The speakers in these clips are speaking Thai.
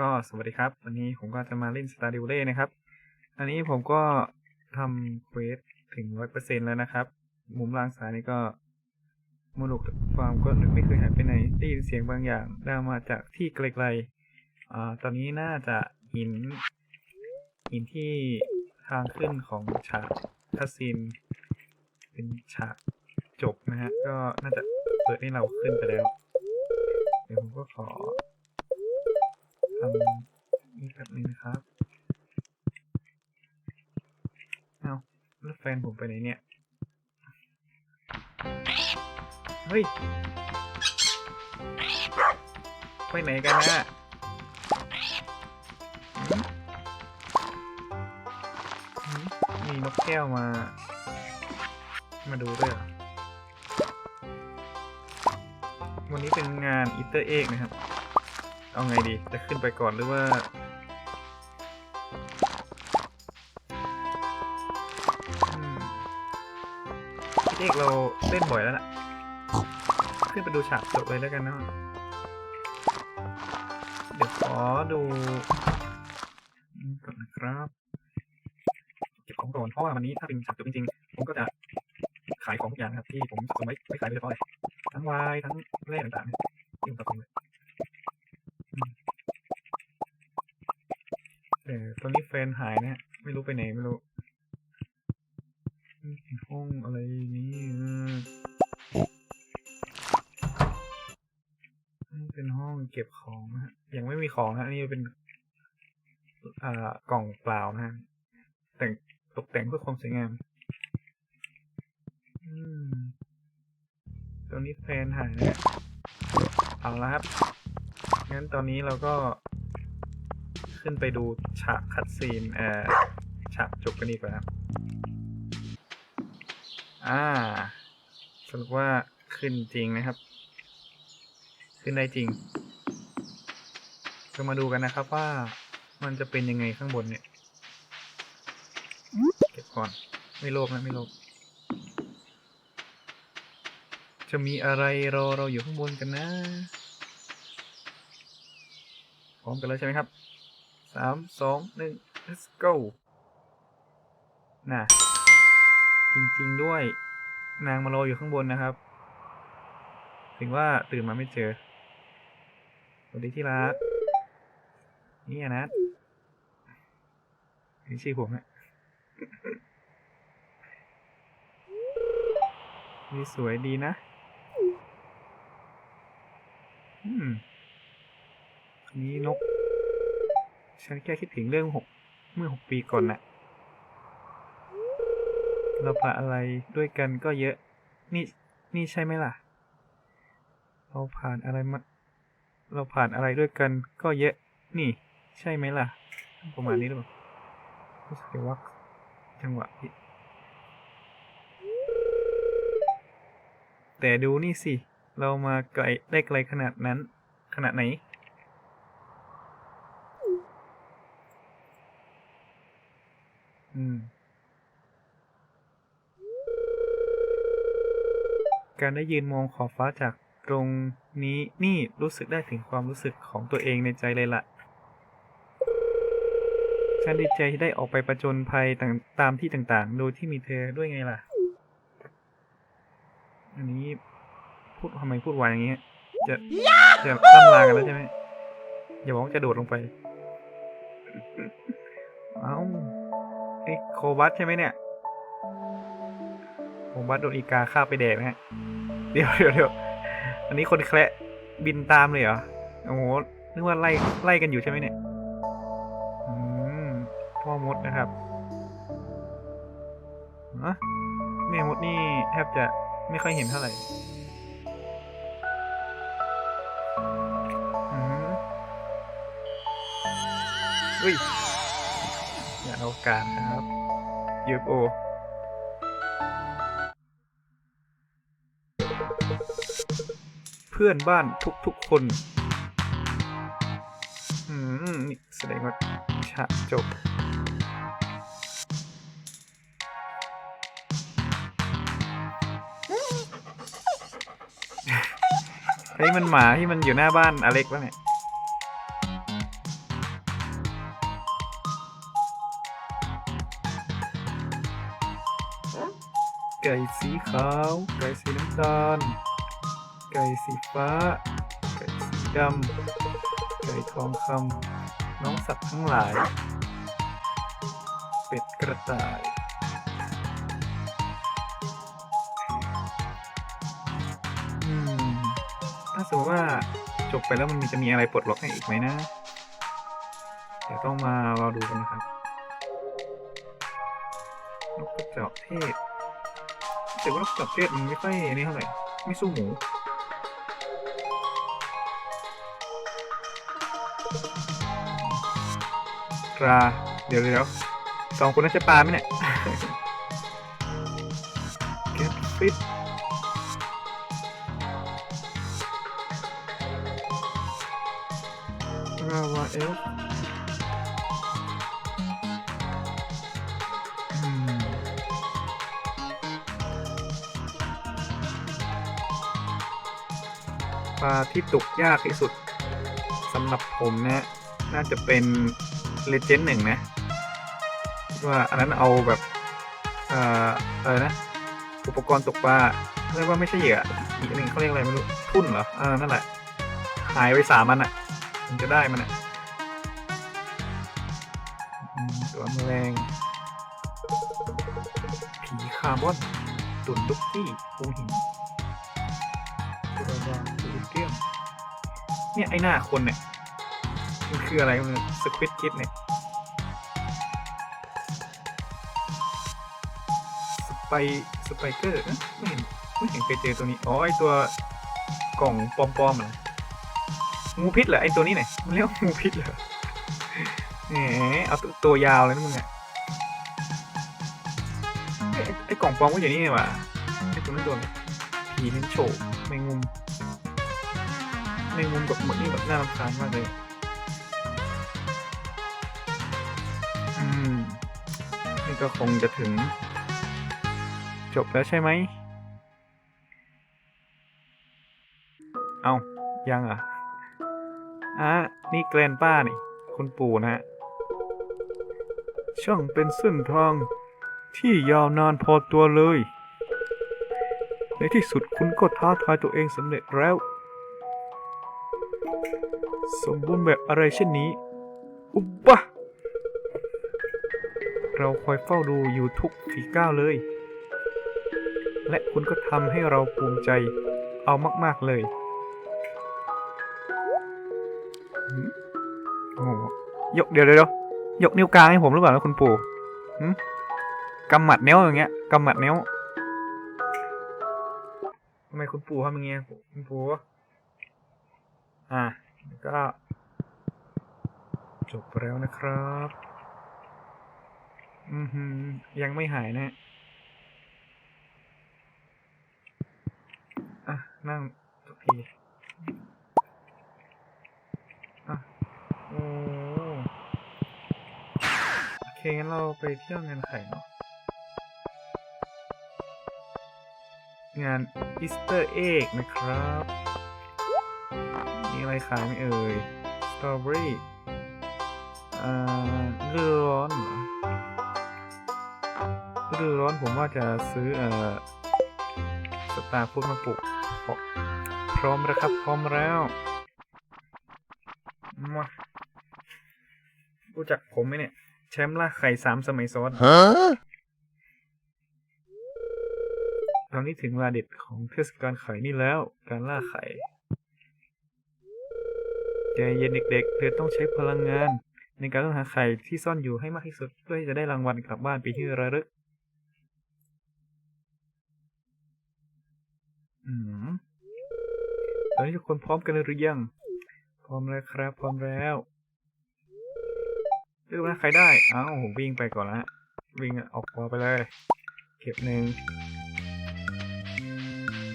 ก็สวัสดีครับ วันนี้ผมก็จะมาเล่น Stardew Valley นะครับ อันนี้ผมก็ทำเควสถึงร้อยเปอร์เซ็นแล้วนะครับ มุมล่างซ้ายนี่ก็มนุษย์ฟาร์มก็ไม่เคยหายไปไหนได้ยินเสียงบางอย่างได้มาจากที่ไกลๆอ่าตอนนี้น่าจะหินหินที่ทางขึ้นของฉากคาซิน เป็นฉากจบนะฮะ ก็น่าจะเปิดให้เราขึ้นไปแล้ว เดี๋ยวผมก็ขอำนี่แบบนึงนะครับเอาแล้วแฟนผมไปไหนเนี่ย เฮ้ย ไปไหนกันนะมีนกแก้วมา มาดูด้วยวันนี้เป็นงานอีเตอร์เอกนะครับ เอาไงดี จะขึ้นไปก่อนหรือว่าอืมพี่เอกเราเล่นบ่อยแล้วล่ะ ขึ้นไปดูฉากจบเลยแล้วกันเนาะ เดี๋ยวขอดูนี่ก่อนนะครับ เก็บของก่อนเพราะว่าวันนี้ถ้าเป็นฉากจบจริงๆ ผมก็จะขายของทุกอย่างนะครับที่ผมสะสมไว้ไม่ขายไปเลยเพราะอะไรทั้งวายทั้งแร่ต่างๆ แฟนหายนะฮะ ไม่รู้ไปไหนไม่รู้ห้องอะไรนี่เป็นห้องเก็บของนะฮะ ยังไม่มีของนะนี่เป็นอ่ากล่องเปล่านะฮะแต่งตกแต่งเพื่อความสวยงามอืมตอนนี้แฟนหายนะฮะเอาละครับงั้นตอนนี้เราก็ ขึ้นไปดูฉากคัดซีนเอ่อฉากจบกันดีกว่าครับอ่าสรุปว่าขึ้นจริงนะครับ ขึ้นได้จริงก็มาดูกันนะครับว่ามันจะเป็นยังไงข้างบนเนี่ยเก็บก่อนไม่โลภนะไม่โลภจะมีอะไรรอเราอยู่ข้างบนกันนะ พร้อมกันแล้วใช่ไหมครับ สามสองหนึ่ง let's go น่ะ จริง ๆ ด้วย นางมารออยู่ข้างบนนะครับ ถึงว่าตื่นมาไม่เจอสวัสดีที่รัก นี่นะนี่ชื่อผมฮะนี่สวยดีนะ อืม นี่นก ฉันแค่คิดถึงเรื่องหกเมื่อหกปีก่อนน่ะ เราผ่านอะไรด้วยกันก็เยอะ นี่นี่ใช่ไหมล่ะ เราผ่านอะไรมา เราผ่านอะไรด้วยกันก็เยอะ นี่ ใช่ไหมล่ะ ประมาณนี้หรือเปล่ารู้สึกว่าจังหวะผิดแต่ดูนี่สิ เรามาไกลได้ไกลขนาดนั้น ขนาดไหน อืม การได้ยืนมองขอบฟ้าจากตรงนี้นี่รู้สึกได้ถึงความรู้สึกของตัวเองในใจเลยละ่ะ ฉันดีใจที่ได้ออกไปประจนภัยต่างตามที่ต่างๆ โดยที่มีเธอด้วยไงล่ะ อันนี้พูดทำไมพูดวานอย่างเงี้ยจะจะตั้งลากันแล้วใช่ไหมอย่าบอกว่าจะโดดลงไป เอ้า ไอ้โคบัสใช่ไหมเนี่ยโคบัสโดนอีกาฆ่าไปแดกนะฮะเดี๋ยวเดี๋ยวเดี๋ยวอันนี้คนแคระบินตามเลยเหรอโอ้โหนึกว่าไล่ไล่กันอยู่ใช่ไหมเนี่ยอืมพ่อมดนะครับอะแม่มดนี่แทบจะไม่ค่อยเห็นเท่าไหร่อืมอุ้ย อย่าเอการครับ UFO เพื่อนบ้านทุกๆคน อืม นี่แสดงว่าฉากจบเฮ้ยมันหมาที่มันอยู่หน้าบ้านอเล็กวะเนี่ย ไก่สีขาว ไก่สีน้ำตาล ไก่สีฟ้า ไก่สีดำ ไก่ทองคำน้องสัตว์ทั้งหลาย เป็ดกระต่าย อืม ถ้าสมมติว่าจบไปแล้วมันจะมีอะไรปลดล็อกให้อีกไหมนะ เดี๋ยวต้องมารอดูกันนะครับนกกระจอกเทศ แต่ว่ากกระจอกเทศมันไม่ค่อยอันนี้เท่าไหร่ ไม่สู้หมูปลาเดี๋ยวเดี๋ยวสองคนนั้นใช่ปลาไหมเนี่ยแคทฟิชราวาเอลาที่ตกยากที่สุดสำหรับผมนะน่าจะเป็นเลเจนด์หนึ่งนะว่าอันนั้นเอาแบบเอ่ออะไรนะ อุปกรณ์ตกปลาเรียกว่าไม่ใช่เหยื่ออีกหนึ่งเขาเรียกอะไรไม่รู้ทุ่นเหรอเออนั่นแหละ หายไปสามอันอะ มันจะได้มันอะตัวแมลงผีคาร์บอนตุ่นลุกตี้ปูหินตัววางตัวเกี้ยม เนี่ยไอหน้าคนเนี่ยมันคืออะไรมันสควิตคิดเนี่ยสไปสไปเกอร์ไม่เห็นไม่เห็นเคยเจอตัวนี้อ๋อไอตัวกล่องปอมๆเหรองูพิษเหรอไอตัวนี้ไหนมันเรียกว่างูพิษเหรอแหมเอาตัวตัวยาวเลยนะมึงอะไอไอกล่องปอมก็อยู่นี่นี่หว่าไอตัวนั้นตัวผีนิ้นโฉบแมงมุม แมงมุมกับหมดนี่แบบน่ารำคาญมากเลย อืม นี่ก็คงจะถึง จบแล้วใช่ไหม เอายังอะอะนี่แกลนป้านี่ คุณปู่นะฮะ ช่างเป็นเส้นทางที่ยาวนานพอตัวเลย ในที่สุดคุณก็ท้าทายตัวเองสำเร็จแล้ว สมบูรณ์แบบอะไรเช่นนี้ อุบะเราคอยเฝ้าดูอยู่ทุกฝีก้าวเลย และคุณก็ทำให้เราภูมิใจเอามาก ๆ เลยโอ้โหยกเดี๋ยวเดี๋ยวยกนิ้วกลางให้ผมหรือเปล่านะคุณปู่หืมกำหมัดเนี้ยวอย่างเงี้ยกำหมัดเนี้ยวทำไมคุณปู่ทำอย่างเงี้ยคุณปู่ อะก็จบแล้วนะครับ อือหือ ยังไม่หายนะ อะ นั่งทุกที อะ โอ้โอเค งั้นเราไปเที่ยวงานไข่เนาะ งานอีสเตอร์เอ็กนะครับ อะไรขายไหมเอ่ยสตรอเบอรี่อ่าฤดูร้อนเหรอฤดูร้อนผมว่าจะซื้อเอ่อสตาร์ฟูดมาปลูกพร้อมพร้อมแล้วครับ พร้อมแล้วมารู้จักผมไหมเนี่ย แชมป์ล่าไข่สามสมัยซ้อน Huh? ตอนนี้ถึงเวลาเด็ดของเทศกาลไข่นี่แล้ว การล่าไข่ ใจเย็นเด็กๆ เธอต้องใช้พลังงาน ในการต้องหาไข่ที่ซ่อนอยู่ให้มากที่สุด เพื่อที่จะได้รางวัลกลับบ้านไปที่ระลึก อืมตอนนี้ทุกคนพร้อมกันหรือยัง พร้อมแล้วครับ พร้อมแล้วเลือกนะใครได้ เอ้าผมวิ่งไปก่อนละวิ่งออกคอไปเลย เก็บหนึ่ง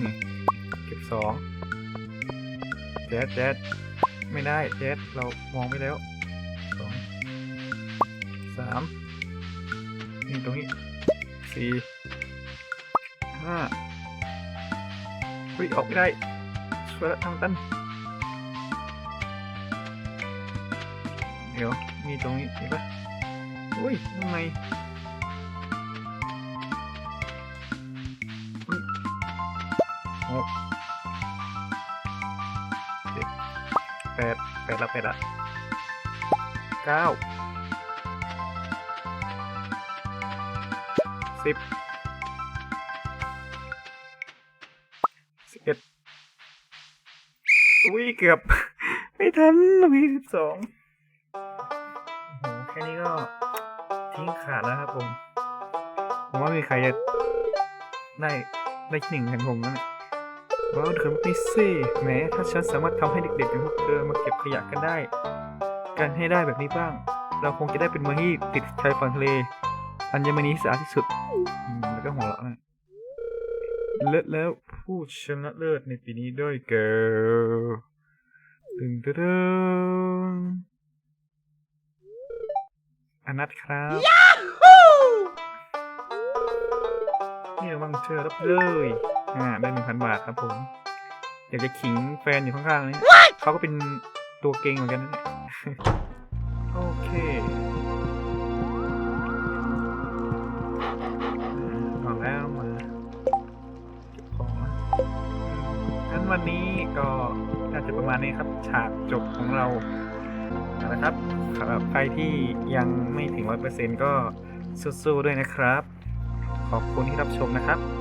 นี่เก็บสองแจ๊ดแจ๊ด ไม่ได้แจ๊ดเรามองไม่แล้วสองสามนี่ตรงนี้สี่ห้าเฮ้ยออกไม่ได้ช่วยละทางตันเดี๋ยวมีตรงนี้มีกปะอุ้ยทำไม ละแปละเก้าสิบสิบเอ็ดอุ้ยเกือบ ไม่ทันมีสิบสองโอ้โหแค่นี้ก็ทิ้งขาดแล้วครับผม ผมว่ามีใครจะได้ได้หนึ่งแทนผมแล้วเนี่ย ว้าวเธอไม่สิแม้ถ้าฉันสามารถทำให้เด็กๆอย่างพวกเธอมาเก็บขยะกันได้กันให้ได้แบบนี้บ้าง เราคงจะได้เป็นเมืองที่ติดชายฝั่งทะเล อัญมณีที่สะอาดที่สุดแล้วก็หัวเราะนะเลิศแล้วผู้ชนะเลิศในปีนี้ด้วยเกิร์ลตึงตึงอนัทครับนี่ระวังเธอรับเลย อ่าได้หนึ่งพันบาทครับผม อยากจะขิงแฟนอยู่ข้างๆนี่เขาก็เป็นตัวเก่งเหมือนกันนะเนี่ยโอเคอ่าก่อนแล้วมาเก็บของนะงั้นวันนี้ก็น่าจะประมาณนี้ครับ ฉากจบของเราเอาละครับสำหรับใครที่ยังไม่ถึงร้อยเปอร์เซ็นต์ก็สู้ๆด้วยนะครับ ขอบคุณที่รับชมนะครับ